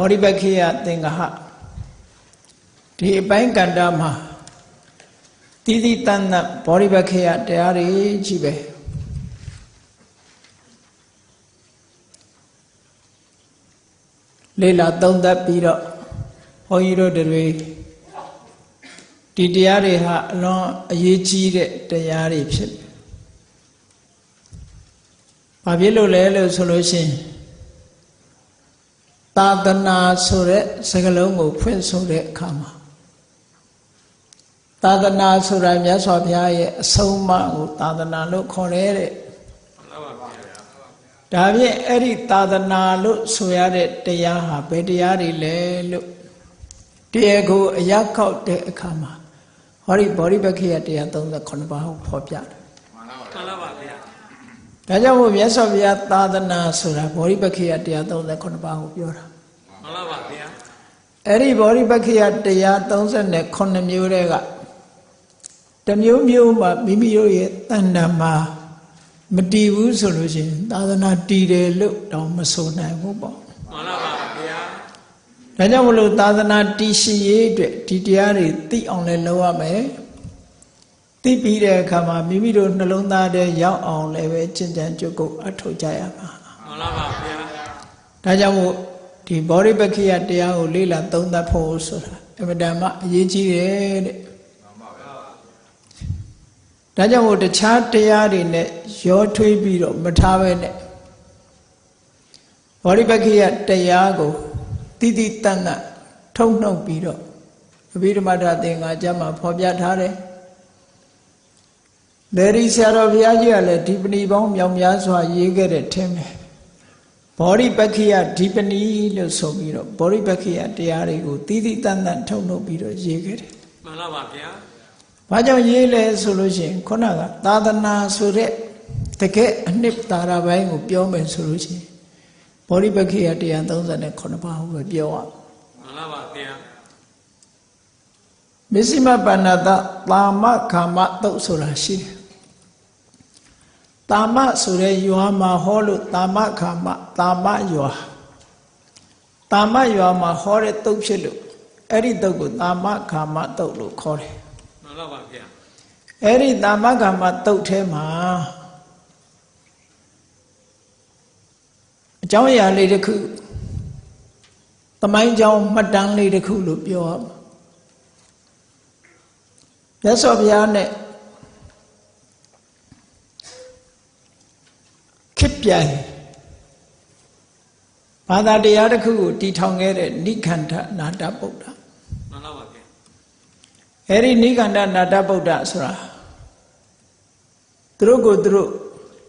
ဘောဓိပခိယသင်္ကဟဒီအပိုင်းကန္တာမှာတိတိတန်တဘောဓိပခိယတရားတွေကြီးပဲလေလာသုံးသပ်ပြီးတော့ဘုန်းကြီးတို့တွေဒီတရားတွေဟာအလွန်အရေးကြီးတဲ့တရားတွေဖြစ်တယ်။ဘာဖြစ်လို့လဲလို့ဆိုလို့ရှိရင် သာသနာဆိုတဲ့စကားလုံးကိုဖွင့်ဆိုတဲ့အခါမှာသာသနာဆိုတာမြတ်စွာဘုရားရဲ့အဆုံးအမကိုသာသနာလို့ခေါ်တယ်တဲ့ဒါဖြင့်အဲ့ဒီသာသနာလို့ဆိုရတဲ့တရားဟာဘယ်တရားတွေလဲလို့တရားကိုအရခောက်တဲ့အခါမှာဟောဒီဗောဓိပက္ခိယတရား38ပါးကိုဖော်ပြတယ်မှန်လားပါဗျာဒါကြောင့်မို့မြတ်စွာဘုရားသာသနာဆိုတာဗောဓိပက္ခိယတရား38ပါးကိုပြောတာ မှန်လားပါဗျာအဲ့ဒီဗောဓိပက္ခိယတရား38မျိုးတဲ့ကတစ်မျိုးမျိုးမှမိမိတို့ရဲ့တဏ္ဍာမှာမတည်ဘူးဆိုလို့ရှိရင်သာသနာတည်တယ်လို့တော့မဆိုနိုင်ဘူးပေါ့မှန်လားပါဗျာဒါကြောင့်မလို့သာသနာတည်ရှိရေးအတွက်ဒီတရားတွေသိအောင်လည်းလုပ်ရမယ်သိပြီးတဲ့အခါမှာမိမိတို့နှလုံးသားထဲရောက်အောင်လည်းပဲကျင့်ကြံကြုတ်ကုတ်အထောက်ကြရမှာမှန်လားပါဗျာဒါကြောင့်မို့ ဒီဘောဓိပက္ခိယတရားကိုလေ့လာသုံးသပ်ဖို့ဆိုတာအမတန်မှအရေးကြီးတယ်တဲ့ဒါကြောင့်မို့တခြားတရားတွေနဲ့ရောထွေးပြီးတော့မထားပဲနဲ့ဘောဓိပက္ခိယတရားကိုတိတိတတ်တတ်ထုံနှုတ်ပြီးတော့အဘိဓမ္မာဒသင်္ဃာကျမ်းမှာဖော်ပြထားတယ်လေရီဆရာတော်ဘုရားကြီးကလည်းဒီပဏီပေါင်းမြောင်များစွာရေးခဲ့တဲ့ထင်တယ် ဘောဓိပက္ခိယဒီပဏီလို့ဆိုပြီးတော့ဘောဓိပက္ခိယတရားတွေကိုတိတိတတ်တတ်ထုံနှုတ်ပြီးတော့ရေးခဲ့တယ်မှန်လားပါဗျာ။ဘာကြောင့်ရေးလဲဆိုလို့ရှိရင်ခုနကသာသနာဆိုတဲ့တကယ်အနှစ်သာရပိုင်းကိုပြောမယ်ဆိုလို့ရှိရင်ဘောဓိပက္ခိယ138ပါးကိုပဲပြောရအောင်မှန်လားပါဗျာ။မစ္စည်းမပါဏတသာမခာမတုတ်ဆိုတာရှိတယ်။ သာမဆိုတဲ့ယွာမှာဟောလို့သာမခာမသာမယွာသာမယွာမှာဟောတဲ့တုတ်ဖြစ်လို့အဲ့ဒီတုတ်ကိုသာမခာမတုတ်လို့ခေါ်တယ်။မှန်လားပါဗျာအဲ့ဒီတာမကမ္မတုတ်ထဲမှာအကြောင်းအရာလေးတစ်ခုသမိုင်းကြောင်းမှတ်တမ်းလေးတစ်ခုလို့ပြောရမှာမြတ်စွာဘုရားနဲ့ခစ် ပြိုင်ဘာသာတရားတစ်ခုကိုတည်ထောင်ခဲ့တဲ့နိခန္ဓနာတဗုဒ္ဓမှန်လားပါဗျာအဲ့ဒီနိခန္ဓနာတဗုဒ္ဓဆိုတာသူတို့ကိုသူတို့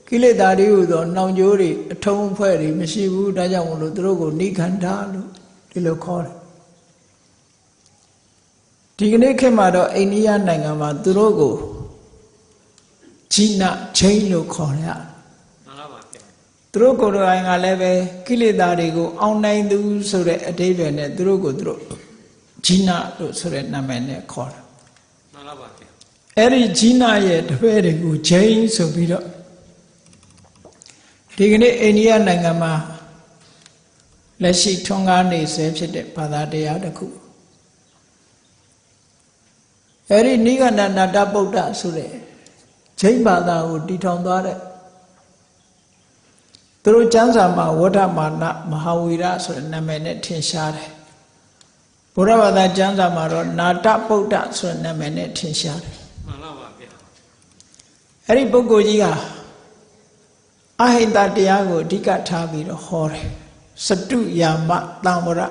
ကိလေသာတွေဟူသောနှောင်ကြိုးတွေအထုံးအဖွဲ့တွေမရှိဘူးဒါကြောင့်မလို့သူတို့ကိုနိခန္ဓလို့ဒီလိုခေါ်တယ်ဒီကနေ့ခေတ်မှာတော့အိန္ဒိယနိုင်ငံမှာသူတို့ကိုဂျိနချင်းလို့ခေါ်ရမှန်လားပါဗျာ သူတို့ကိုယ်တိုင်ကလည်းပဲကိလေသာတွေကိုအောင်နိုင်သူဆိုတဲ့အတိပ္ပယ်နဲ့သူတို့ကိုသူတို့ဂျိနလို့ဆိုတဲ့နာမည်နဲ့ခေါ်တာမှန်လားပါဗျာအဲ့ဒီဂျိနာရဲ့တပည့်တွေကိုဂျိန်းဆိုပြီးတော့ဒီကနေ့အိန္ဒိယနိုင်ငံမှာလက်ရှိထွန်းကားနေဆဲဖြစ်တဲ့ဘာသာတရားတစ်ခုအဲ့ဒီနိဂန္ဓနာတဗုဒ္ဓဆိုတဲ့ဂျိန်းဘာသာကိုတည်ထောင်သွားတဲ့ သူတို့ကျမ်းစာမှာဝဋ္ဌမာနမဟာဝီရဆိုတဲ့နာမည်နဲ့ထင်ရှားတယ်ဘုရားဘာသာကျမ်းစာမှာတော့နာတဗုဒ္ဓဆိုတဲ့နာမည်နဲ့ထင်ရှားတယ်မှန်လားပါဗျာအဲ့ဒီပုဂ္ဂိုလ်ကြီးကအဟိတတရားကိုအဓိကထားပြီးတော့ဟောတယ်စတုယာမတံဝရ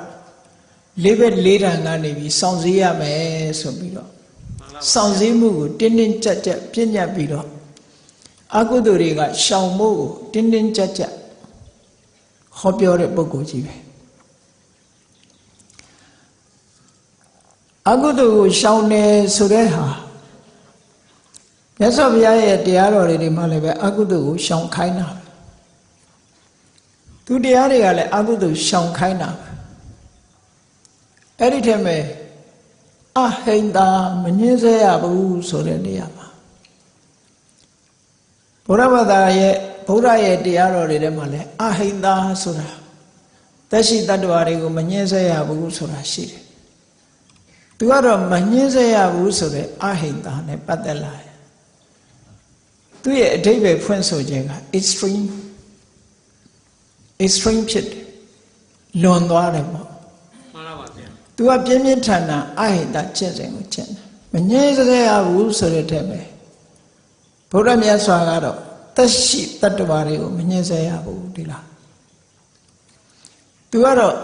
လေးဘက်လေးတန်ကနေပြီးစောင့်စည်းရမယ်ဆိုပြီးတော့မှန်လားစောင့်စည်းမှုကိုတင်းတင်းကြပ်ကြပ်ပြည့်ညတ်ပြီးတော့အကုသိုလ်တွေကရှောင်မှုကိုတင်းတင်းကြပ်ကြပ် ဟောပြောတဲ့ပုဂ္ဂိုလ်ကြီးပဲအကုသိုလ်ကိုရှောင်တယ်ဆိုတဲ့ဟာမြတ်စွာဘုရားရဲ့တရားတော်တွေဒီမှာလည်းပဲအကုသိုလ်ကိုရှောင်ခိုင်းတာပဲသူတရားတွေကလည်းအကုသိုလ်ရှောင်ခိုင်းတာပဲအဲ့ဒီထက်မဲ့အဟိန္တာမငင်းစေရဘူးဆိုတဲ့နေရာမှာဘုရားဘာသာရဲ့ ဘုရားရဲ့တရားတော်တွေထဲမှာလည်းအဟိန္တာဆိုတာသက်ရှိတ attva တွေကိုမညှင်းဆဲရဘူးဆိုတာရှိတယ်သူကတော့မညှင်းဆဲရဘူးဆိုတဲ့အဟိတနဲ့ပတ်သက်လာတယ်သူရဲ့အဓိပ္ပာယ်ဖွင့်ဆိုခြင်းက extreme extreme ဖြစ်တယ်လွန်သွားတယ်ပေါ့မှန်လားပါဗျာသူကပြင်းပြင်းထန်ထန်အဟိတကျင့်စဉ်ကိုကျင့်တယ်မငြင်းစရဘူးဆိုတဲ့ထဲပဲဘုရားမြတ်စွာကတော့ သက်ရှိတတ္တဝါတွေကိုမငြင်းစရဘူးဒီလားသူကတော့